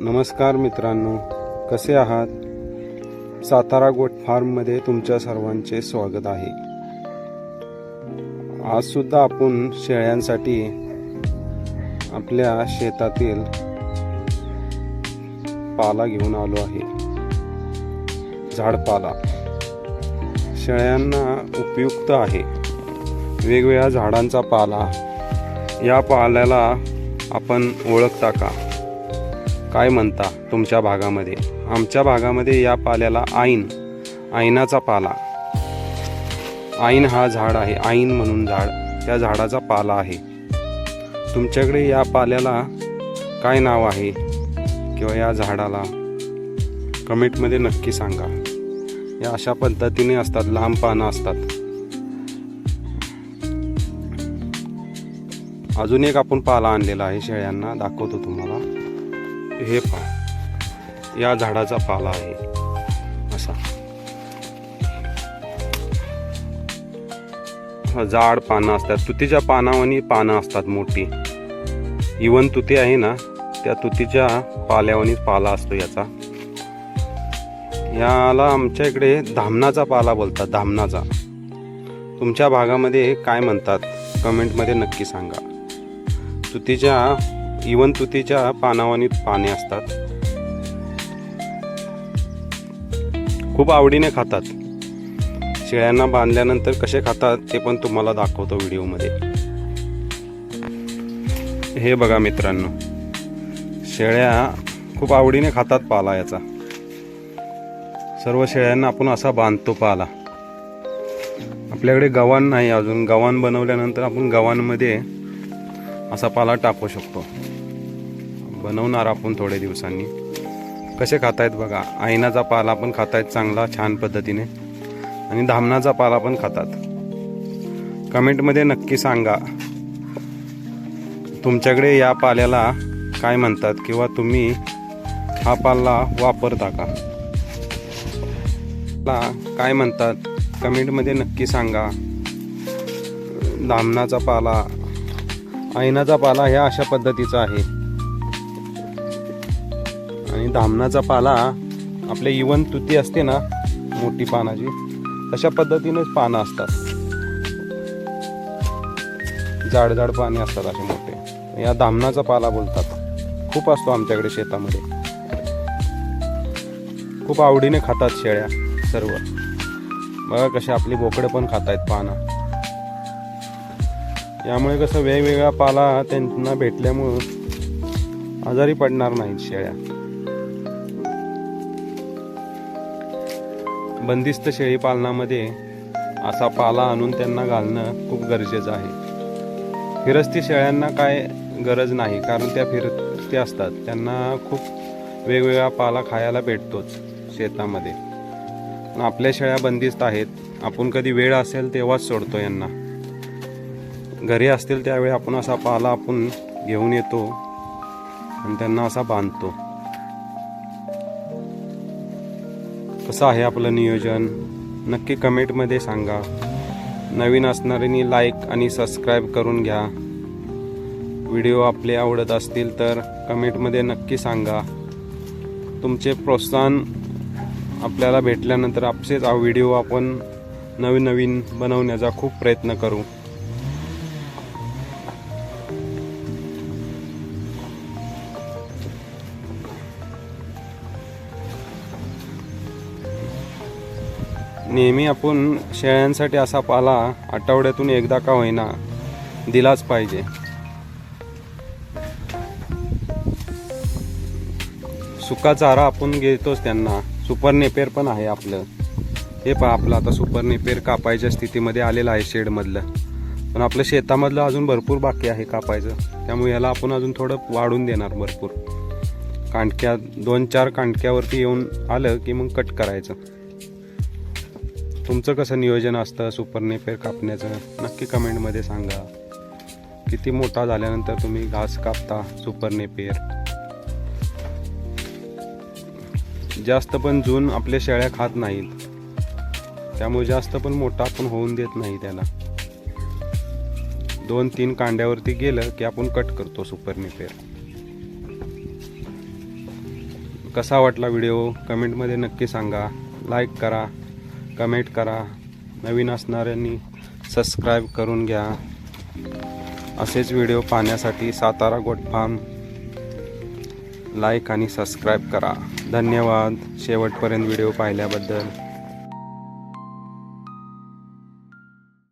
नमस्कार मित्रांनो कसे आहात? सातारा गोट फार्ममध्ये तुमच्या सर्वांचे स्वागत आहे. आज सुद्धा आपण शेळ्यांसाठी आपल्या शेतातील पाला घेऊन आलो आहे. झाडपाला. शेळ्यांना उपयुक्त आहे. वेगवेगळ्या झाडांचा पाला. या पाल्याला आपण ओळखता का? काय म्हणता तुमच्या भागामध्ये? आमच्या भागामध्ये या पाल्याला आईन. आईनाचा पाला. आईन हा झाड आहे. आईन म्हणून झाड. त्या झाडाचा पाला आहे. तुमच्याकडे या पाल्याला काय नाव आहे? किंवा या झाडाला? कमेंटमध्ये नक्की सांगा. या अशा पद्धतीने असतात. लांब पानं असतात. अजून एक आपण पाला आणलेला आहे शेळ्यांना. दाखवतो तुम्हाला. हे पहा. या झाडाचा पाला आहे. असा. जाड पानं असतात. तुतीच्या पानावानी पानं असतात मोठी. इवन तुती आहे ना त्या तुतीच्या पाल्यावानीच पाला असतो याचा. याला आमच्या इकडे धामणाचा पाला बोलतात धामणाचा. तुमच्या भागामध्ये काय म्हणतात? कमेंटमध्ये नक्की सांगा. तुतीच्या इवन तुतीच्या पानावानी पाने असतात. खूप आवडीने खातात. शेळ्यांना बांधल्यानंतर कसे खातात ते पण तुम्हाला दाखवतो व्हिडिओमध्ये. हे बघा मित्रांनो शेळ्या खूप आवडीने खातात पाला याचा. सर्व शेळ्यांना आपण असा बांधतो पाला. आपल्याकडे गव्हाण नाही अजून. गव्हाण बनवल्यानंतर आपण गव्हाणमध्ये असा पाला टाकू शकतो. बनवणार आपण थोड्या दिवसांनी. कसे खातायत बघा आईनाचा पाला पण खातायत चांगला छान पद्धतीने. आणि धामणाचा पाला पण खातात. कमेंटमध्ये नक्की सांगा तुमच्याकडे या पाल्याला काय म्हणतात किंवा तुम्ही हा पाला वापरता का? ला काय म्हणतात? कमेंटमध्ये नक्की सांगा. धामणाचा पाला ऐनाचा पाला ह्या अशा पद्धतीचा आहे. आणि धामणाचा पाला आपल्या इवन तुती असते ना मोठी पानाची तशा पद्धतीनेच पानं असतात. जाड जाड पाने असतात असे मोठे. या धामणाचा पाला बोलतात. खूप असतो आमच्याकडे शेतामध्ये. खूप आवडीने खातात शेळ्या सर्व. बघा कसे आपली बोकडं पण खातायत पानं. यामुळे कसं वेगवेगळा पाला त्यांना भेटल्यामुळं आजारी पडणार नाहीत शेळ्या. बंदिस्त शेळी पालनामध्ये असा पाला आणून त्यांना घालणं खूप गरजेचं आहे. फिरस्ती शेळ्यांना काय गरज नाही कारण त्या फिरस्ती असतात. त्यांना खूप वेगवेगळा पाला खायला भेटतोच शेतामध्ये. आपल्या शेळ्या बंदिस्त आहेत. आपण कधी वेळ असेल तेव्हाच सोडतो यांना. घरी असतील त्यावेळी आपण असा पाला आपण घेऊन येतो आणि त्यांना असा बांधतो. कसं आहे आपलं नियोजन? नक्की कमेंटमध्ये सांगा. नवीन असणाऱ्यांनी लाईक आणि सबस्क्राईब करून घ्या. व्हिडिओ आपले आवडत असतील तर कमेंटमध्ये नक्की सांगा. तुमचे प्रोत्साहन आपल्याला भेटल्यानंतर आपसेच व्हिडिओ आपण नवीन नवीन बनवण्याचा खूप प्रयत्न करू. नेहमी आपण शेळ्यांसाठी असा पाला आठवड्यातून एकदा का होईना दिलाच पाहिजे. सुका चारा आपण घेतोच त्यांना. सुपर नेपेर पण आहे आपलं. हे पहा आपलं आता सुपर नेपेर कापायच्या स्थितीमध्ये आलेलं आहे शेडमधलं. पण आपलं शेतामधलं अजून भरपूर बाकी आहे कापायचं. त्यामुळे याला आपण अजून थोडं वाढून देणार भरपूर. कांडक्या दोन चार कांडक्यावरती येऊन आलं की मग कट करायचं. तुमचं कसं नियोजन असतं? सुपर नेपेर कापण्याचं? नक्की कमेंटमध्ये सांगा. किती मोठा झाल्यानंतर तुम्ही घास कापता सुपर नेपेर जास्त पण जून आपल्या शेळ्या खात नाहीत. त्यामुळे जास्त पण मोठा आपण होऊन देत नाही त्याला. दोन तीन कांड्यावरती गेलं की आपण कट करतो सुपर पेर कसा वाटला व्हिडिओ? कमेंटमध्ये नक्की सांगा. लाईक करा. कमेंट करा. नवीन असणाऱ्यांनी सबस्क्राईब करून घ्या. असेच व्हिडिओ पाहण्यासाठी सातारा गोट फार्म लाईक आणि सबस्क्राईब करा. धन्यवाद. शेवटपर्यंत व्हिडिओ पाहिल्याबद्दल.